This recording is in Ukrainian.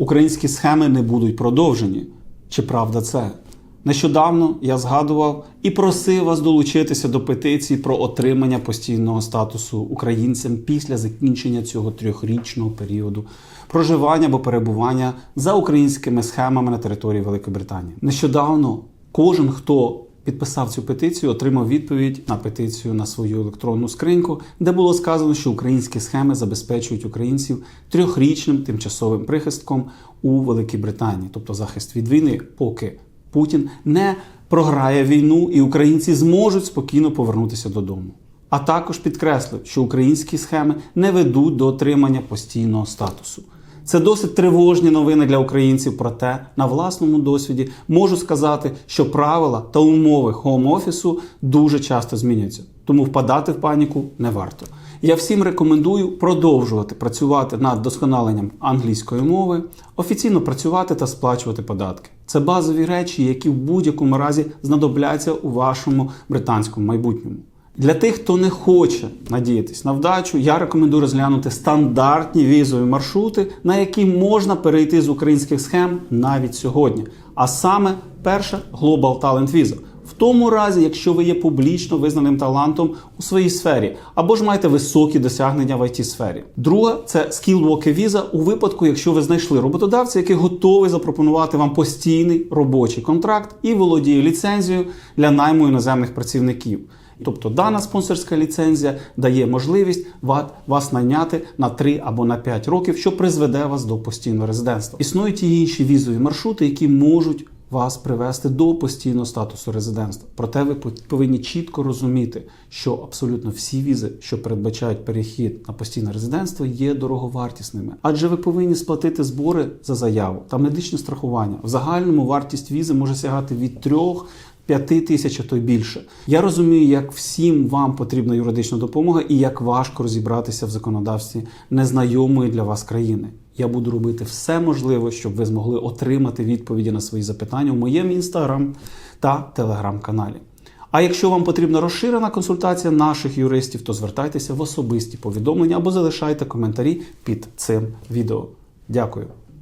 українські схеми не будуть продовжені. Чи правда це? Нещодавно я згадував і просив вас долучитися до петиції про отримання постійного статусу українцям після закінчення цього трьохрічного періоду проживання або перебування за українськими схемами на території Великої Британії. Нещодавно кожен, хто підписав цю петицію, отримав відповідь на петицію на свою електронну скриньку, де було сказано, що українські схеми забезпечують українців трьохрічним тимчасовим прихистком у Великій Британії, тобто захист від війни, поки Путін не програє війну і українці зможуть спокійно повернутися додому. А також підкреслив, що українські схеми не ведуть до отримання постійного статусу. Це досить тривожні новини для українців. Проте на власному досвіді можу сказати, що правила та умови хоум-офісу дуже часто змінюються, тому впадати в паніку не варто. Я всім рекомендую продовжувати працювати над вдосконаленням англійської мови, офіційно працювати та сплачувати податки. Це базові речі, які в будь-якому разі знадобляться у вашому британському майбутньому. Для тих, хто не хоче надіятись на вдачу, я рекомендую розглянути стандартні візові маршрути, на які можна перейти з українських схем навіть сьогодні. А саме перша Global Talent Visa. В тому разі, якщо ви є публічно визнаним талантом у своїй сфері, або ж маєте високі досягнення в it сфері. Друга це Skill Worker Visa у випадку, якщо ви знайшли роботодавця, який готовий запропонувати вам постійний робочий контракт і володіє ліцензією для найму іноземних працівників. Тобто дана спонсорська ліцензія дає можливість вас найняти на 3 або на 5 років, що призведе вас до постійного резидентства. Існують і інші візові маршрути, які можуть вас привести до постійного статусу резидентства. Проте ви по- повинні чітко розуміти, що абсолютно всі візи, що передбачають перехід на постійне резидентство, є дороговартісними, адже ви повинні сплатити збори за заяву та медичне страхування. В загальному вартість візи може сягати від 3 5 тисяч, а то й більше. Я розумію, як всім вам потрібна юридична допомога і як важко розібратися в законодавстві незнайомої для вас країни. Я буду робити все можливе, щоб ви змогли отримати відповіді на свої запитання у моєму інстаграм та телеграм-каналі. А якщо вам потрібна розширена консультація наших юристів, то звертайтеся в особисті повідомлення або залишайте коментарі під цим відео. Дякую.